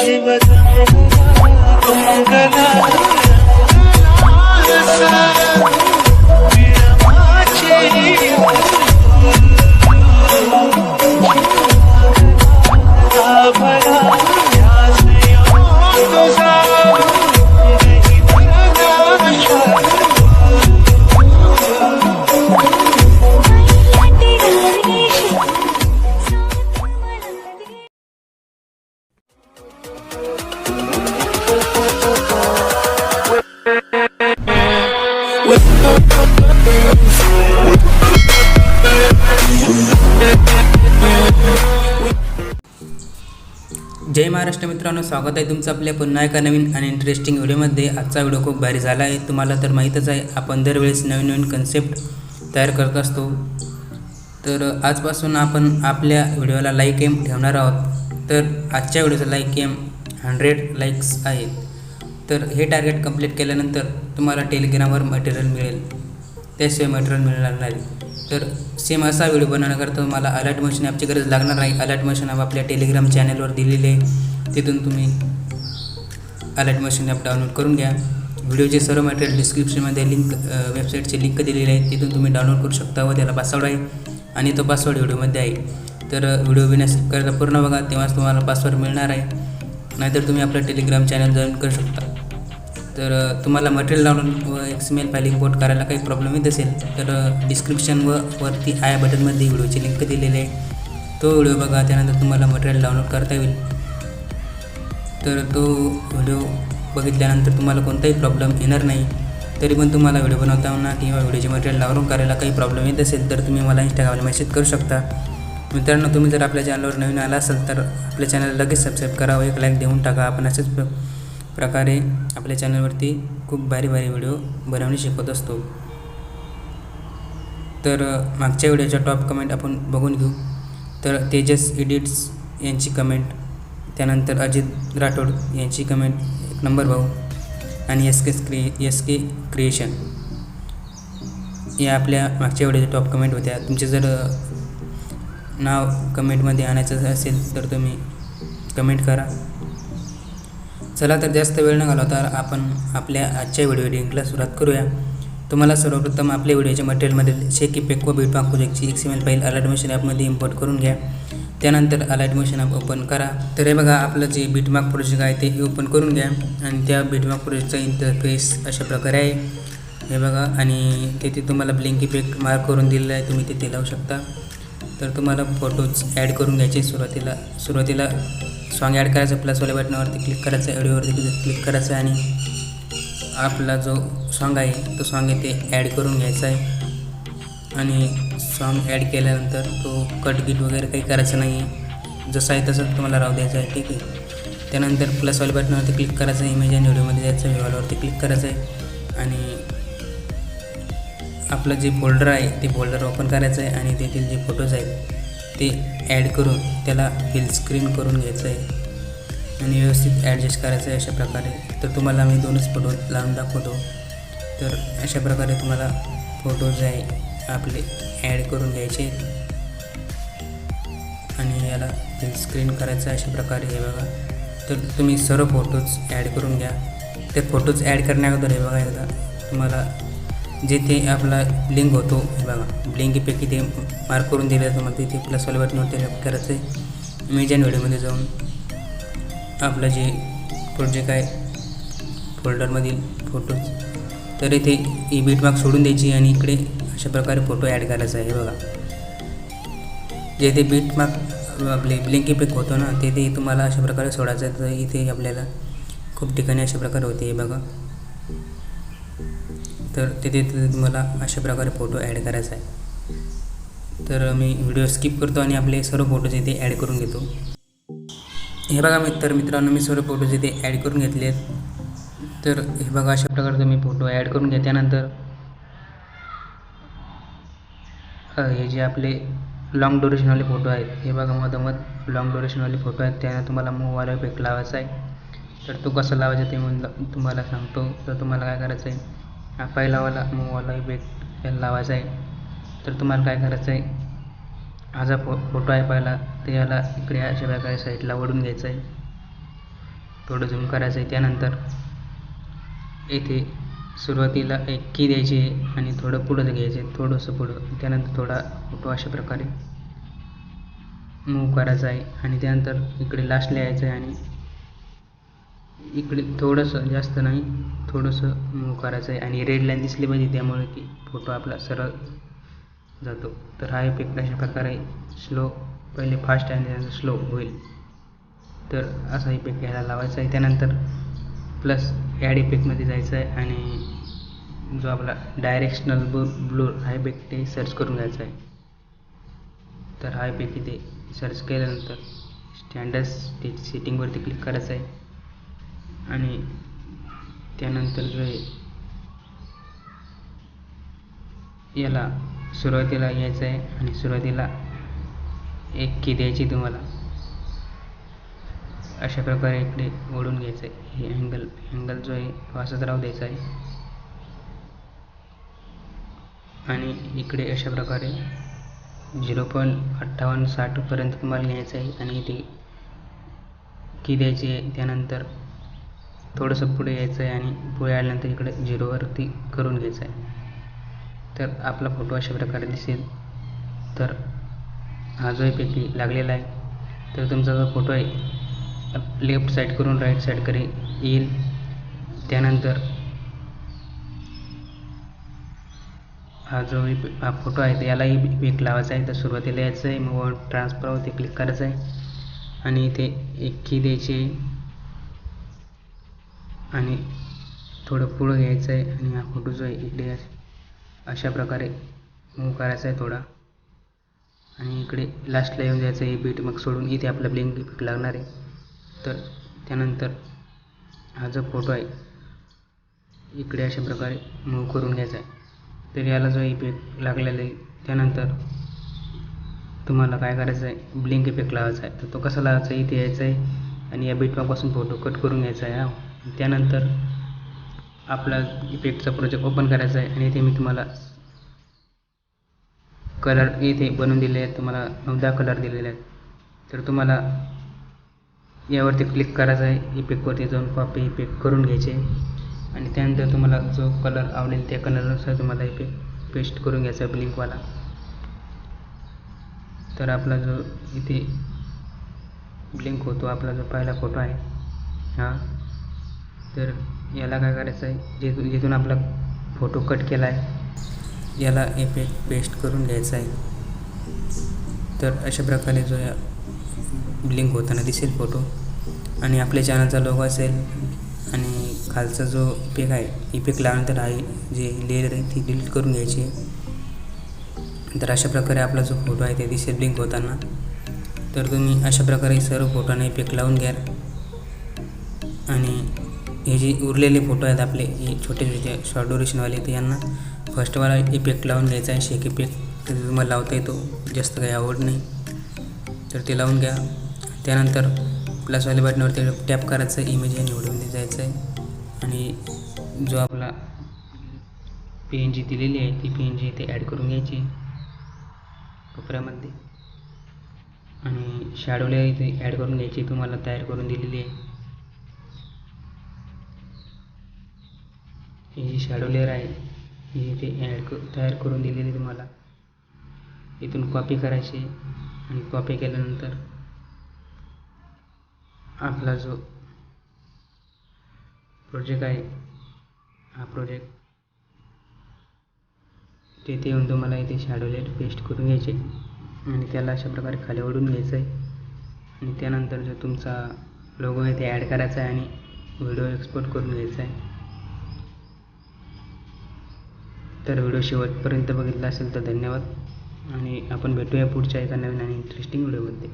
சிவகங்கா जय महाराष्ट्र मित्रांनो स्वागत आहे तुमचं आपल्या पुन्हा एका नवीन आणि इंटरेस्टिंग व्हिडिओमध्ये. आजचा व्हिडिओ खूप भारी झाला आहे. तुम्हाला तर माहीतच आहे आपण दरवेळेस नवीन नवीन कन्सेप्ट तयार करत असतो. तर आजपासून आपण आपल्या व्हिडिओला लाईक एम ठेवणार आहोत. तर आजच्या व्हिडिओचा लाईक एम हंड्रेड लाईक्स आहेत तर हे टार्गेट कंप्लीट केल्यानंतर तुम्हाला टेलिग्रामवर मटेरियल मिळेल. त्याशिवाय मटेरियल मिळणार नाही. तर सेम असा व्हिडिओ बनवण्याकरता तुम्हाला अलर्ट मशीन ॲपची गरज लागणार नाही. अलर्ट मशीन ॲप आपल्या टेलिग्राम चॅनलवर दिलेले आहे. तिथून तुम्ही अलर्ट मशीन ॲप डाउनलोड करून घ्या. व्हिडिओचे सर्व मटेरियल डिस्क्रिप्शनमध्ये लिंक वेबसाईटची लिंक दिलेली आहे तिथून तुम्ही डाउनलोड करू शकता व त्याला पासवर्ड आहे. आणि तो पासवर्ड व्हिडिओमध्ये आहे. तर व्हिडिओ विनस करता पूर्ण बघा. तेव्हाच तुम्हाला पासवर्ड मिळणार आहे. नाहीतर तुम्ही आपलं टेलिग्राम चॅनल जॉईन करू शकता. तर तुम्हाला मटेरियल डाउनलोड व एक्समेल फाईल इम्पोर्ट करायला काही प्रॉब्लेम येत असेल तर डिस्क्रिप्शन व वरती आय बटनमध्ये व्हिडिओची लिंक दिलेली आहे. तो व्हिडिओ बघा त्यानंतर तुम्हाला मटेरियल डाउनलोड करता येईल. तर तो व्हिडिओ बघितल्यानंतर तुम्हाला कोणताही प्रॉब्लेम येणार नाही. तरी पण तुम्हाला व्हिडिओ बनवताना किंवा व्हिडिओचे मटेरियल डाउनलोड करायला काही प्रॉब्लेम येत असेल तर तुम्ही मला इंस्टाग्रामला मेसेज करू शकता. मित्रांनो तुम्ही जर आपल्या चॅनलवर नवीन आला असाल तर आपल्या चॅनलला लगेच सबस्क्राईब करा व एक लाईक देऊन टाका. आपण असेच प्रकारे आपल्या चॅनलवरती खूप भारी भारी व्हिडिओ बनवणे शिकवत असतो. तर मागच्या व्हिडिओच्या टॉप कमेंट आपण बघून घेऊ. तर तेजस एडिट्स यांची कमेंट त्यानंतर अजित राठोड यांची कमेंट एक नंबर भाऊ आणि एस के क्रिए एस के क्रिएशन या आपल्या मागच्या व्हिडिओच्या टॉप कमेंट होत्या. तुमचे जर नाव कमेंटमध्ये आणायचं असेल तर तुम्ही कमेंट करा. चला तर जास्त वेळ न घालवता आपण आपल्या आजच्या व्हिडिओ एडिटिंगला सुरुवात करूया. तुम्हाला सर्वप्रथम आपल्या व्हिडिओच्या मटेरियलमधील शेकी पेक व बीटमार्क प्रोजेक्टची X M L file alert ॲपमध्ये इम्पोर्ट करून घ्या. त्यानंतर अला ॲडमिशन ॲप ओपन करा. तर हे बघा आपलं जे बीटमार्क प्रोजेक्ट आहे ते ओपन करून घ्या आणि त्या बीटमार्क प्रोजेक्टचा इंटरफेस अशा प्रकारे आहे. हे बघा आणि तिथे तुम्हाला ब्लिंक इफेक्ट मार्क करून दिलेला आहे. तुम्ही तिथे लावू शकता. तर तुम्हाला फोटोज ॲड करून घ्यायचे सुरुवातीला सुरुवातीला सॉन्ग ॲड करायचं प्लसवाल्या बटनावरती क्लिक करायचं ऑडिओवरती क्लिक करायचं आणि आपला जो सॉन्ग आहे तो सॉन्ग आहे ते ॲड करून घ्यायचा आहे. आणि सॉन्ग ॲड केल्यानंतर तो कट गिट वगैरे काही करायचं नाही आहे जसं आहे तसं तुम्हाला राहू द्यायचं आहे ठीक आहे. त्यानंतर प्लसवाल्या बटनावरती क्लिक करायचं आहे इमेज आणि व्हिडिओमध्ये जायचं आहे व्हिडिओवरती क्लिक करायचं आहे. आणि आपलं जे फोल्डर आहे ते फोल्डर ओपन करायचं आहे आणि तेथील जे फोटोज आहेत ते ॲड करून त्याला फिल स्क्रीन करून घ्यायचं आहे आणि व्यवस्थित ॲडजस्ट करायचं आहे अशा प्रकारे. तर तुम्हाला मी दोनच फोटो लावून दाखवतो. तर अशा प्रकारे तुम्हाला फोटो जे आहे आपले ॲड करून घ्यायचे. आणि याला फिल स्क्रीन करायचं आहे अशा प्रकारे हे बघा. तर तुम्ही सर्व फोटोज ॲड करून घ्या. ते फोटोज ॲड करण्याअगोदर हे बघा एकदा. तुम्हाला जिथे आपला ब्लिंक होतो हे बघा. लिंकपैकी इथे मार्क करून दिलं मग तिथे प्लसवाल्या बटनवरती क्लिक करायचं आहे. मी व्हिडिओमध्ये जाऊन आपलं जे प्रोजेक्ट आहे फोल्डरमधील फोटोज तर इथे ही बीटमार्क सोडून द्यायची आणि इकडे अशा प्रकारे फोटो ॲड करायचा आहे. बघा. जेथे बीटमार्क आपले ब्लिंक इफेक्ट होतो ना तेथे तुम्हाला अशा प्रकारे सोडायचं आहे. तर इथे आपल्याला खूप ठिकाणी अशा प्रकारे होते हे बघा. तर तिथे तिथे तुम्हाला अशा प्रकारे फोटो ॲड करायचा आहे. तर मी व्हिडिओ स्किप करतो आणि आपले सर्व फोटोज इथे ॲड करून घेतो. हे बघा मित्र मित्रांनो मी सर्व फोटोज इथे ॲड करून घेतले आहेत तर हे बघा अशा प्रकारे मी फोटो ॲड करून घेतल्यानंतर हे जे आपले लॉंग ड्युरेशनवाले फोटो आहेत हे बघा मधोमध लॉंग ड्युरेशनवाले फोटो आहेत. त्यांना तुम्हाला मोबाईलवर इफेक्ट लावायचा आहे. तर तो कसा लावायचा ते म्हणलं तुम्हाला सांगतो. तर तुम्हाला काय करायचं आहे? पहिलावाला मूववाला इफेक्ट याला लावायचा आहे. तर तुम्हाला काय करायचं आहे? हा जो फो फोटो आहे पहिला तर याला इकडे अशा प्रकारे साईडला वळून घ्यायचा आहे. थोडं झूम करायचं आहे त्यानंतर. येथे सुरुवातीला एक की द्यायची आहे आणि थोडं पुढं घ्यायचं आहे. थोडंसं पुढं त्यानंतर थोडा फोटो अशा प्रकारे मूव करायचा आहे. आणि त्यानंतर इकडे लास्टला यायचं आहे आणि इकडे थोडंसं जास्त नाही थोडंसं मूव करायचं आहे. आणि रेड लाईन दिसली पाहिजे त्यामुळे की फोटो आपला सरळ जातो. तर हा इफेक्ट अशा प्रकारे स्लो पहिले फास्ट आणि त्यानंतर स्लो होईल. तर असा इफेक्ट घ्यायला लावायचा आहे. त्यानंतर प्लस ॲड इफेक्टमध्ये जायचं आहे आणि जो आपला डायरेक्शनल ब्लू ब्लू हा इफेक्ट ते सर्च करून घ्यायचा आहे. तर हा इफेक्ट इथे सर्च केल्यानंतर स्टँडर्ड स्टेज सेटिंगवरती क्लिक करायचं आहे. आणि त्यानंतर जो आहे याला सुरुवातीला यायचं आहे आणि सुरुवातीला एक की द्यायची तुम्हाला. अशा प्रकारे इकडे ओढून घ्यायचं आहे. हे अँगल अँगल जो आहे तो राहू द्यायचा आहे. आणि इकडे अशा प्रकारे झिरो पॉईंट अठ्ठावन्न साठपर्यंत तुम्हाला न्यायचं आहे. आणि इथे की द्यायची आहे त्यानंतर थोडंसं पुढे यायचं आहे आणि पुढे आल्यानंतर इकडे झिरोवरती करून घ्यायचं आहे. तर आपला फोटो अशा प्रकारे दिसेल. तर हा जो पैकी लागलेला आहे तर तुमचा जो फोटो आहे लेफ्ट साईड करून राईट साईडकडे येईल. त्यानंतर हा जो हा फोटो आहे तर यालाही इफेक्ट लावायचा आहे. तर सुरुवातीला यायचं आहे मग ट्रान्सफरवरती क्लिक करायचं आहे. आणि इथे एक की द्यायची आहे. आणि थोडं पुढं घ्यायचं आहे आणि हा फोटो जो आहे इकडे अशा प्रकारे मूव करायचा आहे थोडा. आणि इकडे लास्टला येऊन जायचं आहे बीट मग सोडून. इथे आपला ब्लिंक इफेक्ट लागणार आहे. तर त्यानंतर हा जो फोटो आहे इकडे अशा प्रकारे मूव करून घ्यायचा आहे. तर याला जो इफेक्ट लागलेला आहे त्यानंतर तुम्हाला काय करायचं आहे ब्लिंक इफेक्ट लावायचा आहे. तर तो कसा लावायचा आहे इथे यायचा आहे. आणि या बीटमापासून फोटो कट करून घ्यायचा आहे हा. त्यानंतर आपला इफेक्टचा प्रोजेक्ट ओपन करायचा आहे. आणि इथे मी तुम्हाला कलर इथे बनवून दिले आहेत. तुम्हाला नऊ दहा कलर दिलेले आहेत. तर तुम्हाला यावरती क्लिक करायचं आहे. इफेक्टवरती जाऊन कॉपी इफेक्ट करून घ्यायचे. आणि त्यानंतर तुम्हाला जो कलर आवडेल त्या कलरनुसार तुम्हाला इफेक्ट पेस्ट करून घ्यायचा आहे ब्लिंकवाला तर आपला जो इथे ब्लिंक होतो आपला जो पहिला फोटो आहे हा. तर याला काय करायचं आहे? जिथून जिथून आपला फोटो कट केला आहे याला इफेक्ट पेस्ट करून घ्यायचा आहे. तर अशा प्रकारे जो या ब्लिंक होताना दिसेल फोटो आणि आपल्या चॅनलचा लोगो असेल आणि खालचा जो इफेक्ट आहे इफेक्ट लावल्यानंतर आहे जे लेअर आहे ती डिलीट करून घ्यायची आहे. तर अशा प्रकारे आपला जो फोटो आहे ते दिसेल ब्लिंक होताना. तर तुम्ही अशा प्रकारे सर्व फोटोने इफेक्ट लावून घ्या. हे जे उरलेले फोटो आहेत आपले हे छोटे छोटे शॉर्ट ड्युरेशनवाले ते यांना फर्स्टवाला इफेक्ट लावून घ्यायचा आहे शेक इफेक्ट तुम्हाला लावता येतो. जास्त काही आवड नाही. तर ते लावून घ्या. त्यानंतर प्लसवाल्या बटनावरती टॅप करायचं इमेज आणि निवडून जायचं आहे. आणि जो आपला पी एन जी दिलेली आहे ती पी एन जी इथे ॲड करून घ्यायची कपऱ्यामध्ये. आणि शॅडोला इथे ॲड करून घ्यायची तुम्हाला तयार करून दिलेली आहे. ही जी शॅडो लेअर आहे ही इथे ॲड क तयार करून दिलेली तुम्हाला. इथून कॉपी करायची आणि कॉपी केल्यानंतर आपला जो प्रोजेक्ट आहे हा प्रोजेक्ट तिथे येऊन तुम्हाला इथे शॅडो लेअर पेस्ट करून घ्यायचे आणि त्याला अशा प्रकारे खाली ओढून घ्यायचं आहे आणि त्यानंतर जो तुमचा लोगो आहे ते ॲड करायचा आहे आणि व्हिडिओ एक्सपोर्ट करून घ्यायचा आहे. तर व्हिडिओ शेवटपर्यंत बघितला असेल तर धन्यवाद. आणि आपण भेटूया पुढच्या एका नवीन आणि इंटरेस्टिंग व्हिडिओमध्ये